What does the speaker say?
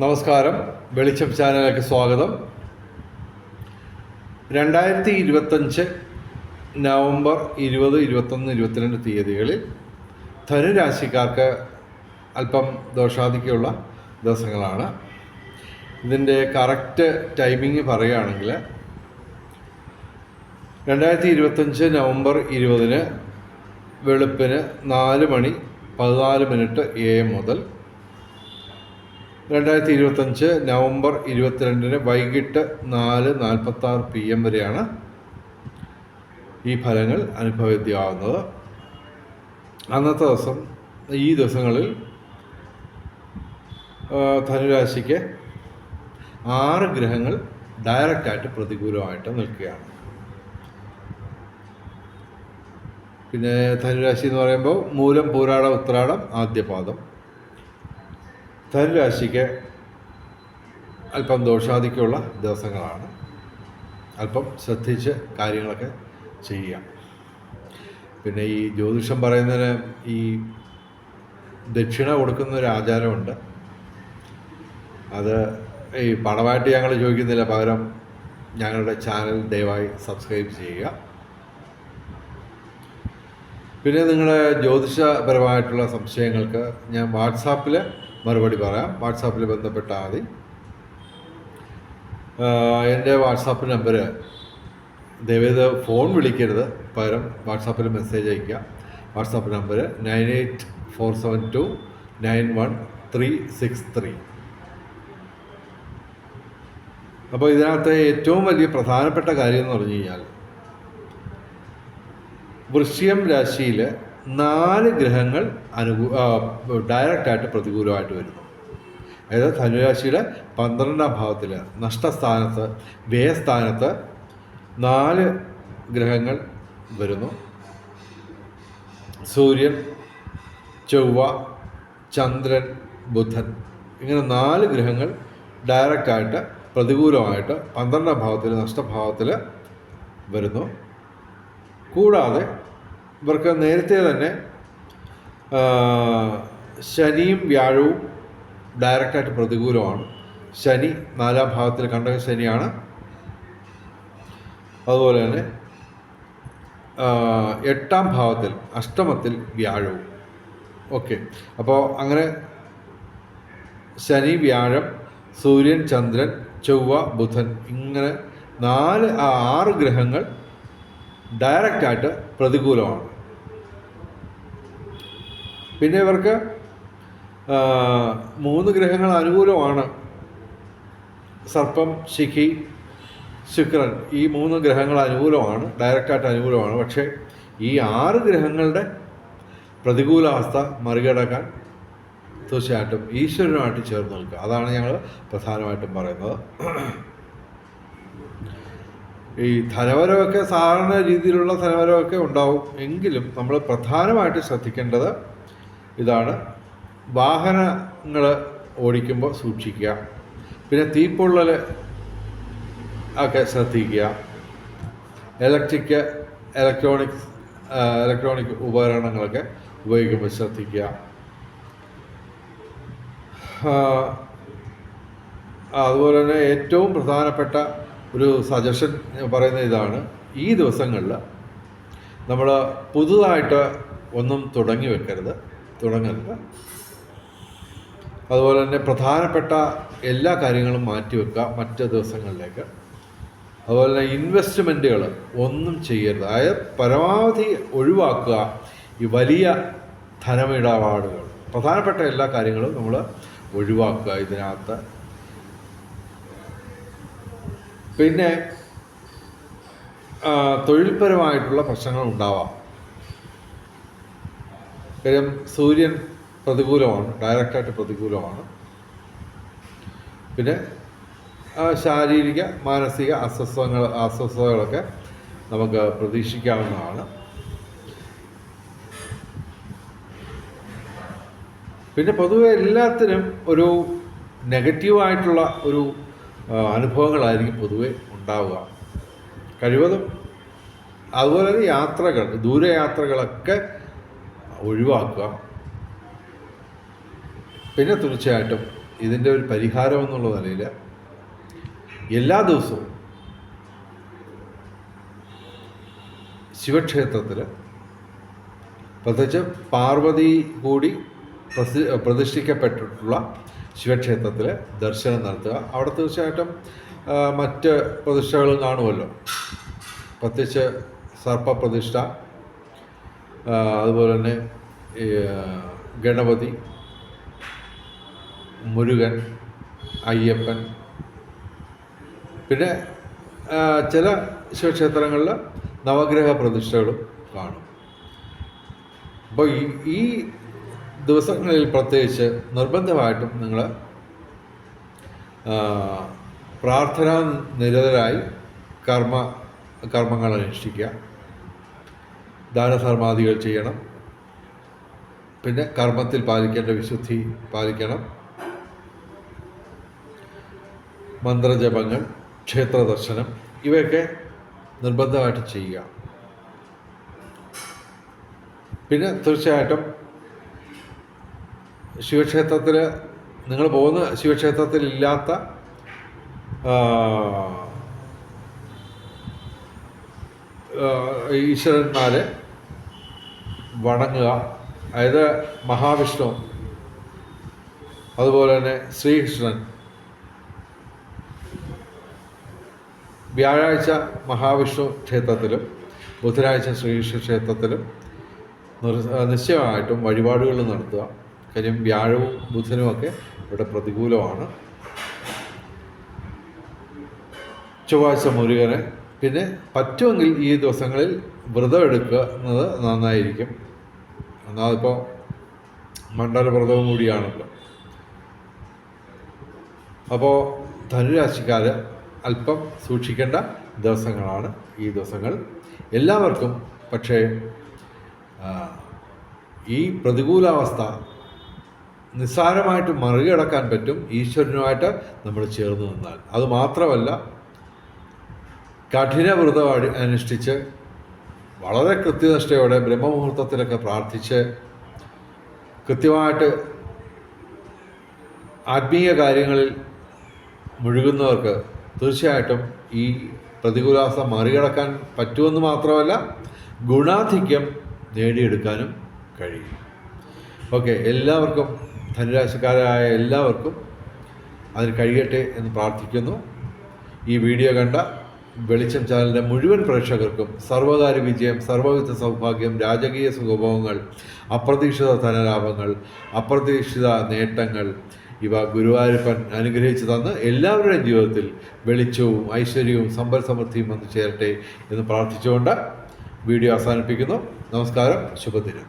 നമസ്കാരം. വെളിച്ചം ചാനലിലേക്ക് സ്വാഗതം. രണ്ടായിരത്തി ഇരുപത്തഞ്ച് നവംബർ ഇരുപത് ഇരുപത്തൊന്ന് ഇരുപത്തിരണ്ട് തീയതികളിൽ ധനുരാശിക്കാർക്ക് അല്പം ദോഷാധിക്യമുള്ള ദിവസങ്ങളാണ്. ഇതിന്റെ കറക്റ്റ് ടൈമിംഗ് പറയുകയാണെങ്കിൽ രണ്ടായിരത്തി ഇരുപത്തഞ്ച് നവംബർ ഇരുപതിന് വെളുപ്പിന് നാല് മണി പതിനാല് മിനിറ്റ് എ എം മുതൽ രണ്ടായിരത്തി ഇരുപത്തഞ്ച് നവംബർ ഇരുപത്തിരണ്ടിന് വൈകിട്ട് നാല് നാൽപ്പത്താറ് പി എം വരെയാണ് ഈ ഫലങ്ങൾ അനുഭവവേദ്യമാകുന്നത് അന്നത്തെ ദിവസം ഈ ദിവസങ്ങളിൽ ധനുരാശിക്ക് ആറ് ഗ്രഹങ്ങൾ ഡയറക്റ്റായിട്ട് പ്രതികൂലമായിട്ട് നിൽക്കുകയാണ്. പിന്നെ ധനുരാശി എന്ന് പറയുമ്പോൾ മൂലം പൂരാടം ഉത്രാടം ആദ്യപാദം. ധനുരാശിക്ക് അല്പം ദോഷാദിക്കുള്ള ദിവസങ്ങളാണ്. അല്പം ശ്രദ്ധിച്ച് കാര്യങ്ങളൊക്കെ ചെയ്യുക. പിന്നെ ഈ ജ്യോതിഷം പറയുന്നതിന് ഈ ദക്ഷിണ കൊടുക്കുന്ന ഒരു ആചാരമുണ്ട്. അത് ഈ പണമായിട്ട് ഞങ്ങൾ ചോദിക്കുന്നില്ല. പകരം ഞങ്ങളുടെ ചാനൽ ദയവായി സബ്സ്ക്രൈബ് ചെയ്യുക. പിന്നെ നിങ്ങളുടെ ജ്യോതിഷപരമായിട്ടുള്ള സംശയങ്ങൾക്ക് ഞാൻ വാട്സാപ്പിൽ മറുപടി പറയാം. വാട്സാപ്പിൽ ബന്ധപ്പെട്ടാൽ മതി എന്റെ വാട്സാപ്പ് നമ്പർ ദയവേത് ഫോൺ വിളിക്കരുത്. പകരം വാട്സാപ്പിൽ മെസ്സേജ് അയയ്ക്കുക. WhatsApp number nine eight four seven two nine one three six three. അപ്പോൾ ഇതിനകത്തെ ഏറ്റവും വലിയ പ്രധാനപ്പെട്ട കാര്യം എന്ന് പറഞ്ഞു കഴിഞ്ഞാൽ വൃശ്യം രാശിയിൽ നാല് ഗ്രഹങ്ങൾ അനുകൂ ഡയറക്റ്റായിട്ട് പ്രതികൂലമായിട്ട് വരുന്നു. അതായത് ധനുരാശിയുടെ പന്ത്രണ്ടാം ഭാവത്തിൽ നഷ്ടസ്ഥാനത്ത് വ്യയസ്ഥാനത്ത് നാല് ഗ്രഹങ്ങൾ വരുന്നു. സൂര്യൻ ചൊവ്വ ചന്ദ്രൻ ബുധൻ. ഇങ്ങനെ നാല് ഗ്രഹങ്ങൾ ഡയറക്റ്റായിട്ട് പ്രതികൂലമായിട്ട് പന്ത്രണ്ടാം ഭാവത്തിൽ നഷ്ടഭാവത്തിൽ വരുന്നു. കൂടാതെ ഇവർക്ക് നേരത്തെ തന്നെ ശനിയും വ്യാഴവും ഡയറക്റ്റായിട്ട് പ്രതികൂലമാണ്. ശനി നാലാം ഭാഗത്തിൽ കണ്ടക ശനിയാണ്. അതുപോലെ തന്നെ എട്ടാം ഭാവത്തിൽ അഷ്ടമത്തിൽ വ്യാഴവും. ഓക്കെ. അപ്പോൾ അങ്ങനെ ശനി വ്യാഴം സൂര്യൻ ചന്ദ്രൻ ചൊവ്വ ബുധൻ ഇങ്ങനെ നാല് ആറ് ഗ്രഹങ്ങൾ ഡയറക്റ്റായിട്ട് പ്രതികൂലമാണ്. പിന്നെ ഇവർക്ക് മൂന്ന് ഗ്രഹങ്ങൾ അനുകൂലമാണ്. സർപ്പം ശിഖി ശുക്രൻ ഈ മൂന്ന് ഗ്രഹങ്ങൾ അനുകൂലമാണ് ഡയറക്റ്റായിട്ട് അനുകൂലമാണ്. പക്ഷേ ഈ ആറ് ഗ്രഹങ്ങളുടെ പ്രതികൂലാവസ്ഥ മറികടക്കാൻ തീർച്ചയായിട്ടും ഈശ്വരനുമായിട്ട് ചേർന്ന് നിൽക്കുക. അതാണ് ഞങ്ങൾ പ്രധാനമായിട്ടും പറയുന്നത്. ഈ ധനവരമൊക്കെ സാധാരണ രീതിയിലുള്ള ധനവരമൊക്കെ ഉണ്ടാവും. എങ്കിലും നമ്മൾ പ്രധാനമായിട്ട് ശ്രദ്ധിക്കേണ്ടത് ഇതാണ്. വാഹനങ്ങൾ ഓടിക്കുമ്പോൾ സൂക്ഷിക്കുക. പിന്നെ തീപ്പൊള്ളൽ ഒക്കെ ശ്രദ്ധിക്കുക. ഇലക്ട്രിക് ഇലക്ട്രോണിക്സ് ഇലക്ട്രോണിക് ഉപകരണങ്ങളൊക്കെ ഉപയോഗിക്കുമ്പോൾ ശ്രദ്ധിക്കുക. അതുപോലെ തന്നെ ഏറ്റവും പ്രധാനപ്പെട്ട ഒരു സജഷൻ പറയുന്ന ഇതാണ്. ഈ ദിവസങ്ങളിൽ നമ്മൾ പുതുതായിട്ട് ഒന്നും തുടങ്ങി വെക്കരുത്. തുടങ്ങരുത്. അതുപോലെ തന്നെ പ്രധാനപ്പെട്ട എല്ലാ കാര്യങ്ങളും മാറ്റി വെക്കുക മറ്റ് ദിവസങ്ങളിലേക്ക്. അതുപോലെ തന്നെ ഇൻവെസ്റ്റ്മെന്റുകൾ ഒന്നും ചെയ്യരുത്. അതായത് പരമാവധി ഒഴിവാക്കുക ഈ വലിയ ധനമിടപാടുകൾ. പ്രധാനപ്പെട്ട എല്ലാ കാര്യങ്ങളും നമ്മൾ ഒഴിവാക്കുക ഇതിനകത്ത്. പിന്നെ തൊഴിൽപരമായിട്ടുള്ള പ്രശ്നങ്ങൾ ഉണ്ടാവാം കാര്യം സൂര്യൻ പ്രതികൂലമാണ് ഡയറക്റ്റായിട്ട് പ്രതികൂലമാണ്. പിന്നെ ശാരീരിക മാനസിക അസ്വസ്ഥങ്ങൾ അസ്വസ്ഥതകളൊക്കെ നമുക്ക് പ്രതീക്ഷിക്കാവുന്നതാണ്. പിന്നെ പൊതുവെ എല്ലാത്തിനും ഒരു നെഗറ്റീവായിട്ടുള്ള ഒരു അനുഭവങ്ങളായിരിക്കും പൊതുവെ ഉണ്ടാവുക. കഴിവതും അതുപോലെ തന്നെ യാത്രകൾ ദൂരയാത്രകളൊക്കെ ഒഴിവാക്കുക. പിന്നെ തീർച്ചയായിട്ടും ഇതിന്റെ ഒരു പരിഹാരം എന്നുള്ള നിലയിൽ എല്ലാ ദിവസവും ശിവക്ഷേത്രത്തിൽ പ്രത്യേകിച്ച് പാർവതി കൂടി പ്രതി പ്രതിഷ്ഠിക്കപ്പെട്ടിട്ടുള്ള ശിവക്ഷേത്രത്തിൽ ദർശനം നടത്തുക. അവിടെ തീർച്ചയായിട്ടും മറ്റ് പ്രതിഷ്ഠകളും കാണുമല്ലോ. പ്രത്യേകിച്ച് സർപ്പപ്രതിഷ്ഠ പ്രതിഷ്ഠ അതുപോലെ തന്നെ ഗണപതി മുരുകൻ അയ്യപ്പൻ. പിന്നെ ചില ശിവക്ഷേത്രങ്ങളിൽ നവഗ്രഹ പ്രതിഷ്ഠകളും കാണും. അപ്പോൾ ഈ ദിവസങ്ങളിൽ പ്രത്യേകിച്ച് നിർബന്ധമായിട്ടും നിങ്ങൾ പ്രാർത്ഥന നിരതരായി കർമ്മ കർമ്മങ്ങൾ അനുഷ്ഠിക്കുക. ദാനധർമാദികൾ ചെയ്യണം. പിന്നെ കർമ്മത്തിൽ പാലിക്കേണ്ട വിശുദ്ധി പാലിക്കണം. മന്ത്രജപങ്ങൾ ക്ഷേത്ര ദർശനം ഇവയൊക്കെ നിർബന്ധമായിട്ട് ചെയ്യുക. പിന്നെ തീർച്ചയായിട്ടും ശിവക്ഷേത്രത്തിൽ നിങ്ങൾ പോകുന്ന ശിവക്ഷേത്രത്തിൽ ഇല്ലാത്ത ഈശ്വരന്മാരെ വണങ്ങുക. അതായത് മഹാവിഷ്ണു അതുപോലെ തന്നെ ശ്രീകൃഷ്ണൻ. വ്യാഴാഴ്ച മഹാവിഷ്ണു ക്ഷേത്രത്തിലും ബുധനാഴ്ച ശ്രീകൃഷ്ണ ക്ഷേത്രത്തിലും നിശ്ചയമായിട്ടും വഴിപാടുകൾ നടത്തുക. കാര്യം വ്യാഴവും ബുധനും ഒക്കെ ഇവിടെ പ്രതികൂലമാണ്. ചൊവ്വാഴ്ച മുരുകന്. പിന്നെ പറ്റുമെങ്കിൽ ഈ ദിവസങ്ങളിൽ വ്രതം എടുക്കുന്നത് നന്നായിരിക്കും. ഒന്നാമതിപ്പോൾ മണ്ഡലവ്രതവും കൂടിയാണല്ലോ. അപ്പോൾ ധനുരാശിക്കാർ അല്പം സൂക്ഷിക്കേണ്ട ദിവസങ്ങളാണ് ഈ ദിവസങ്ങൾ. എല്ലാവർക്കും പക്ഷേ ഈ പ്രതികൂലാവസ്ഥ നിസ്സാരമായിട്ട് മറികടക്കാൻ പറ്റും ഈശ്വരനുമായിട്ട് നമ്മൾ ചേർന്ന് നിന്നാൽ. അതുമാത്രമല്ല കഠിന വ്രതം അടി- അനുഷ്ഠിച്ച് വളരെ കൃത്യനിഷ്ഠയോടെ ബ്രഹ്മമുഹൂർത്തത്തിലൊക്കെ പ്രാർത്ഥിച്ച് കൃത്യമായിട്ട് ആത്മീയ കാര്യങ്ങളിൽ മുഴുകുന്നവർക്ക് തീർച്ചയായിട്ടും ഈ പ്രതികൂലാവസ്ഥ മറികടക്കാൻ പറ്റുമെന്ന് മാത്രമല്ല ഗുണാധിക്യം നേടിയെടുക്കാനും കഴിയും. ഓക്കെ എല്ലാവർക്കും ധനുരാശിക്കാരായ എല്ലാവർക്കും അതിന് കഴിയട്ടെ എന്ന് പ്രാർത്ഥിക്കുന്നു. ഈ വീഡിയോ കണ്ട വെളിച്ചം ചാനലിന്റെ മുഴുവൻ പ്രേക്ഷകർക്കും സർവകാര്യ വിജയം സർവവിധ സൗഭാഗ്യം രാജകീയ സുഖഭോഗങ്ങൾ അപ്രതീക്ഷിത ധനലാഭങ്ങൾ അപ്രതീക്ഷിത നേട്ടങ്ങൾ ഇവ ഗുരുവായൂരപ്പൻ അനുഗ്രഹിച്ചു തന്ന് എല്ലാവരുടെയും ജീവിതത്തിൽ വെളിച്ചവും ഐശ്വര്യവും സമ്പൽ സമൃദ്ധിയും വന്നു ചേരട്ടെ എന്ന് പ്രാർത്ഥിച്ചുകൊണ്ട് വീഡിയോ അവസാനിപ്പിക്കുന്നു. നമസ്കാരം. ശുഭദിനം.